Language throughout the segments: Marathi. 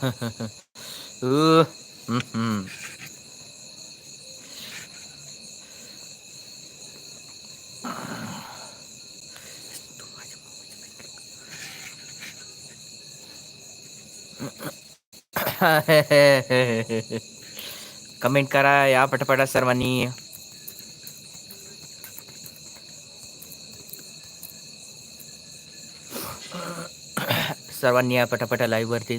Uh, mhm. कमेंट करा या पटापटा सर्वांनी सर्वांनी या पटापटा लाईव्ह वरती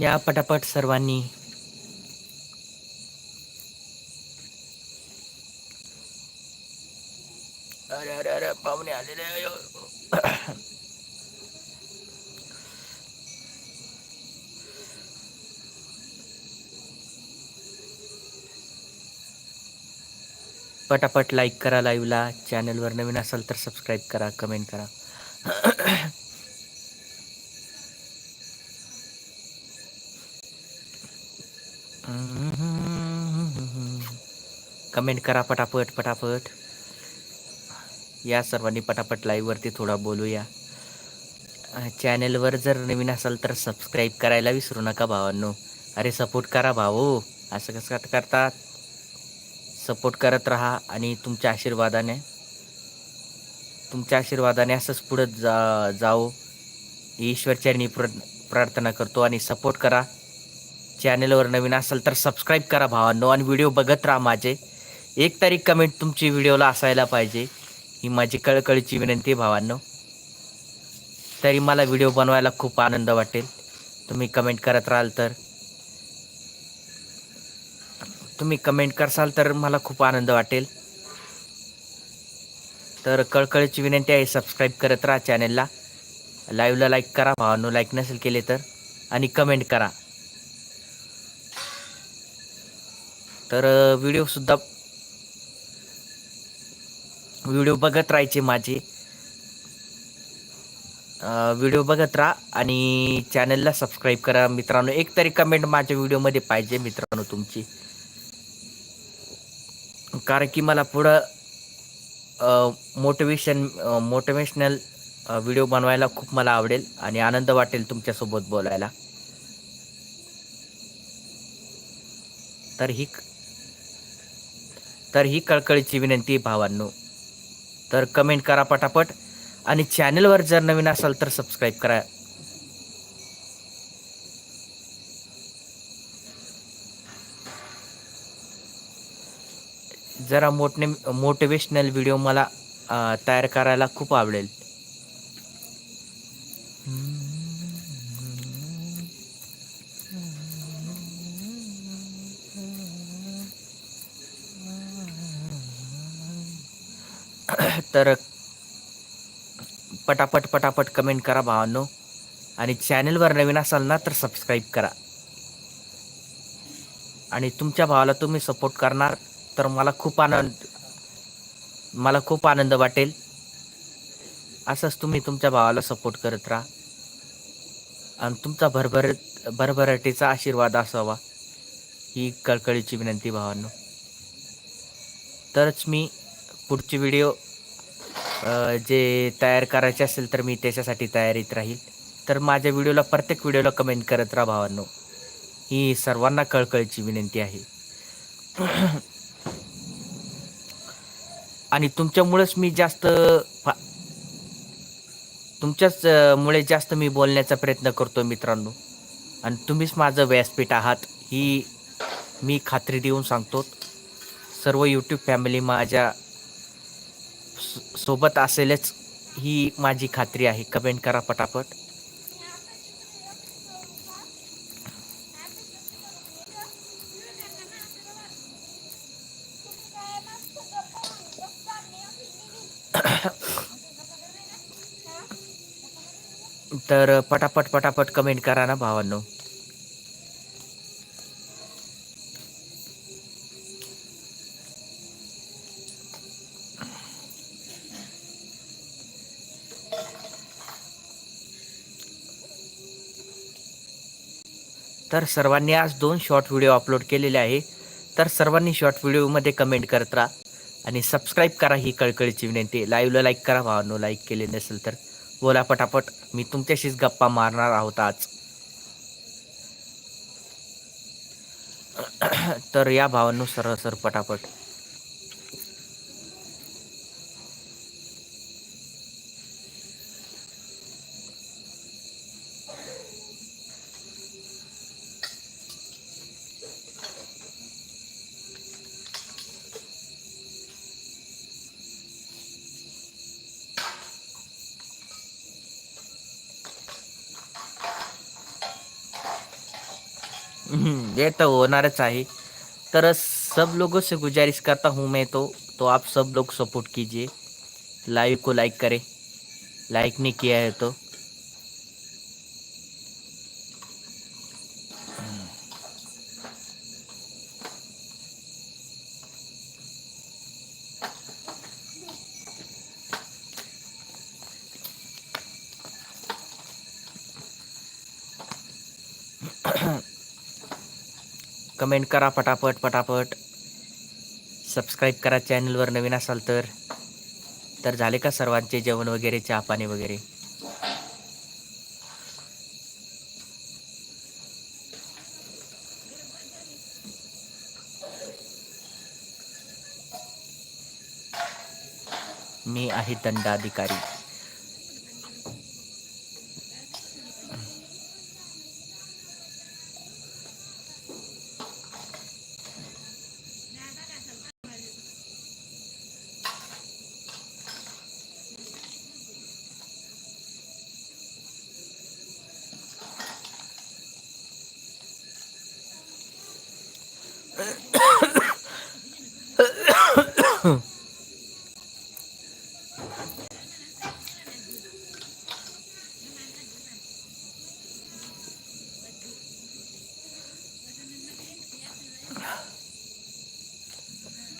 या पटापट सर्वांनी. अरे अरे अरे पाहुणे आलेले पटापट लाईक करा लाईव्हला चॅनलवर नवीन असाल तर सबस्क्राईब करा कमेंट करा. कमेंट करा पटापट पटापट. या सर्वांनी पटापट लाईव्हवरती थोडा बोलूया. चॅनेलवर चॅनलवर जर नवीन असाल तर सबस्क्राईब करायला विसरू नका भावांनो. अरे सपोर्ट करा भाऊ. असं कसं करतात? सपोर्ट करत राहा आणि तुमच्या आशीर्वादाने तुमच्या आशीर्वादाने असंच पुढं जा जाओ ईश्वरचरणी प्र प्रार्थना करतो आणि सपोर्ट करा. चॅनलवर नवीन असाल तर सबस्क्राईब करा भावांनो आणि व्हिडिओ बघत राहा माझे. एक तारीख कमेंट तुमची व्हिडिओला असायला पाहिजे. ही माझी कळकळीची विनंती भावांनो. तरी मला व्हिडिओ बनवायला खूप आनंद वाटेल. तुम्ही कमेंट करत राहाल तर. तुम्ही कमेंट करसाल तर मला खूप आनंद वाटेल. तर कळकळीची विनंती आहे सबस्क्राईब करत राहा चॅनलला लाईव्हला लाईक करा भावांनो लाईक नसेल केले तर. आणि कमेंट करा. तर व्हिडिओसुद्धा व्हिडिओ बघत राहायचे माझे. व्हिडिओ बघत राहा आणि चॅनलला सबस्क्राईब करा. मित्रांनो एक तरी कमेंट माझ्या व्हिडिओमध्ये पाहिजे मित्रांनो तुमची. कारण की मला पुढं मोटिवेशन मोटिवेशनल व्हिडिओ बनवायला खूप मला आवडेल आणि आनंद वाटेल तुमच्यासोबत बोलायला. तर ही तर ही कळकळीची विनंती भावांनो. तर कमेंट करा पटापट. आणि चॅनलवर जर नवीन असाल तर सबस्क्राईब करा. जरा मोठने मोटिवेशनल व्हिडिओ मला तयार करायला खूप आवडेल. तर पटापट पटापट कमेंट करा भावांनो. आणि चॅनलवर नवीन असाल ना तर सबस्क्राईब करा. आणि तुमच्या भावाला तुम्ही सपोर्ट करणार तर मला खूप आनंद मला खूप आनंद वाटेल. असंच तुम्ही तुमच्या भावाला सपोर्ट करत राहा. आणि तुमचा भरभर भरभराटीचा आशीर्वाद असावा ही कळकळीची विनंती भावांनो. तरच मी पुढची व्हिडिओ जे तयार करायचे असेल तर मी त्याच्यासाठी तयारीत राहील. तर माझ्या व्हिडिओला प्रत्येक व्हिडिओला कमेंट करत राहा भावांनो. ही सर्वांना कळकळीची विनंती आहे. आणि तुमच्यामुळेच मी जास्त फा- तुमच्याच मुळे जास्त मी बोलण्याचा प्रयत्न करतो मित्रांनो. आणि तुम्हीच माझं व्यासपीठ आहात ही मी खात्री देऊन सांगतो. सर्व यूट्यूब फॅमिली माझ्या सोबत असेलच ही माझी खात्री आहे. कमेंट करा पटापट. तर पटापट पटापट कमेंट करा ना भावांनो. तर सर्वांनी आज दोन शॉर्ट व्हिडिओ अपलोड केलेले आहे. तर सर्वांनी शॉर्ट व्हिडिओमध्ये कमेंट करत राहा. आणि सबस्क्राईब करा ही कळकळीची विनंती. लाईव्हला लाईक करा भावांनो. लाईक केले नसेल तर बोला पटापट. मी तुमच्याशीच गप्पा मारणार आहोत आज. तर या भावांनो सरळ सर पटापट. ये तो होणारच आहे. तर सब लोगों से गुजारिश करता हूँ मैं तो तो आप सब लोग सपोर्ट कीजिए. लाइव को लाइक करें. लाइक नहीं किया है तो. कमेंट करा पटापट पटापट. सबस्क्राईब करा चॅनलवर नवीन असाल तर. तर झाले का सर्वांचे जेवण वगैरे चहा पाणी वगैरे? मी आहे दंडाधिकारी.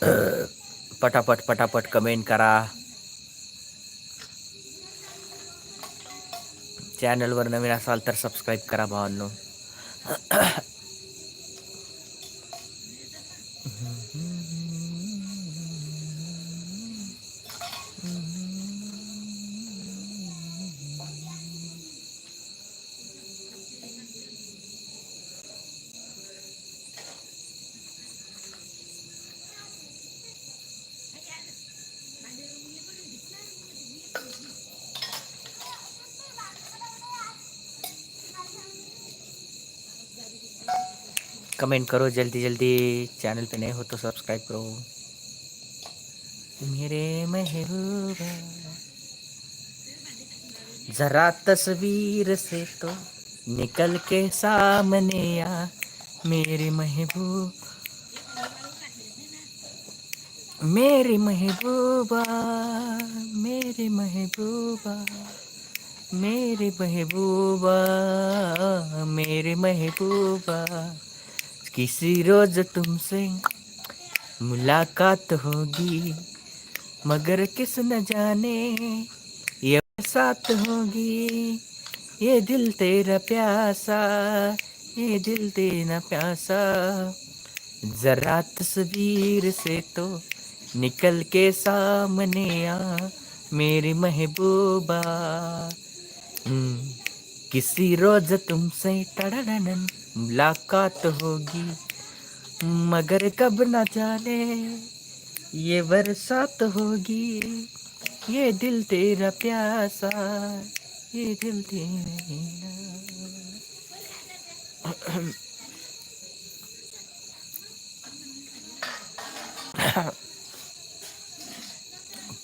पटापट पटापट कमेंट करा. चॅनलवर नवीन असाल तर सबस्क्राईब करा भावांनो. कमेंट करो जल्दी जल्दी। चैनल पे नए हो तो सब्सक्राइब करो। मेरे महबूबा। जरा तस्वीर से तो निकल के सामने आ मेरे महबूब। मेरी महबूबा, मेरे महबूबा मेरे महबूबा मेरे महबूबा। किसी रोज तुमसे मुलाकात होगी मगर किस न जाने ये साथ होगी। ये दिल तेरा प्यासा ये दिल तेरा प्यासा। जरा तस्वीर से तो निकल के सामने आ मेरी महबूबा। हम्म, किसी रोज तुमसे टड़नन मुलाकात होगी, मगर कब न जाने ये बरसात होगी। ये दिल तेरा प्यासा, ये दिल तेरा।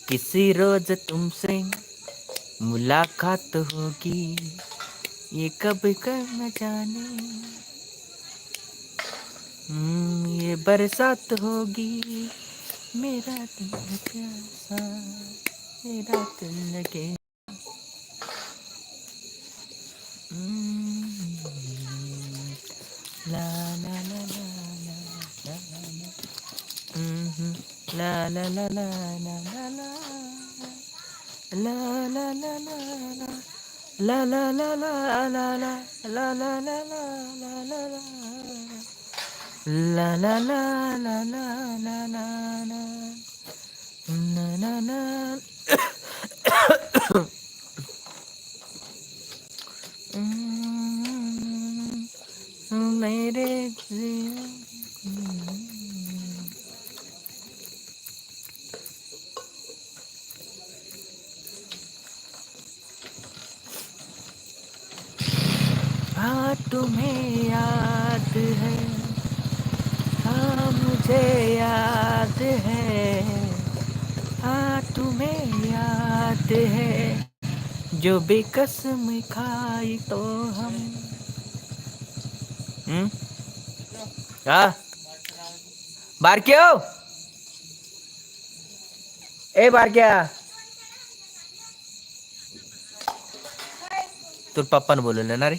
किसी रोज तुमसे मुलाकात होगी, ये कब कर न जाने ये बरसात होगी मेरा दिल प्यासा मेरा दिल लगे ला ला ला ला ला ला ला ला. हम्म. ला ला ला ला ला ला ला. ला ला ला ला ला ला ला. La la la la la la la la la la. Hmm, na na na. Mm, mm, mm, Lady. में तुम्हें याद है। जो बेकस कसम खाई तो हम। हम्म? बार बारक्यो हो? ए बारक्या तुर पप्पानं बोलवलं ना रे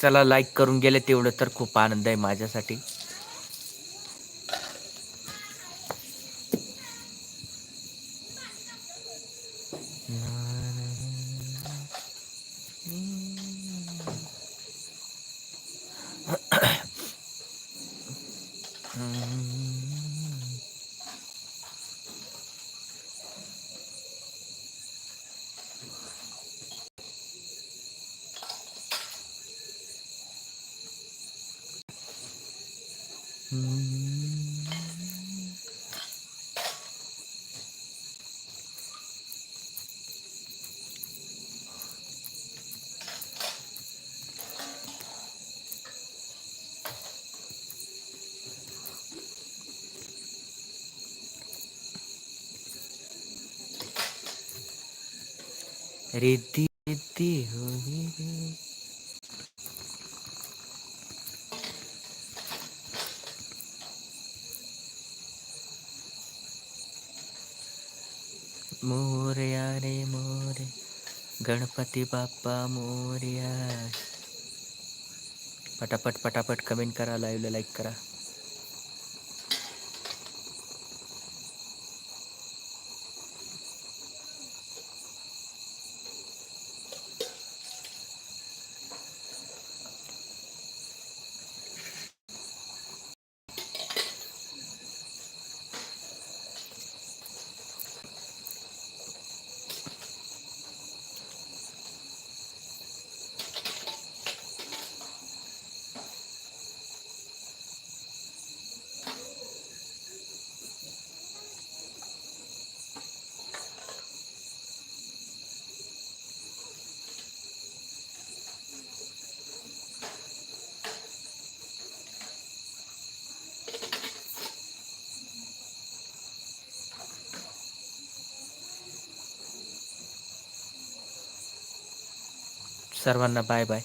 चला लाईक करून गेले तेवढं तर खूप आनंद आहे माझ्यासाठी. রিদ্ধি রিদ্ধি হয়ে मोरया रे मोरे गणपती बाप्पा मोरया पटापट पटापट कमेंट करा लाईव्हला लाईक करा. सर्वांना बाय बाय.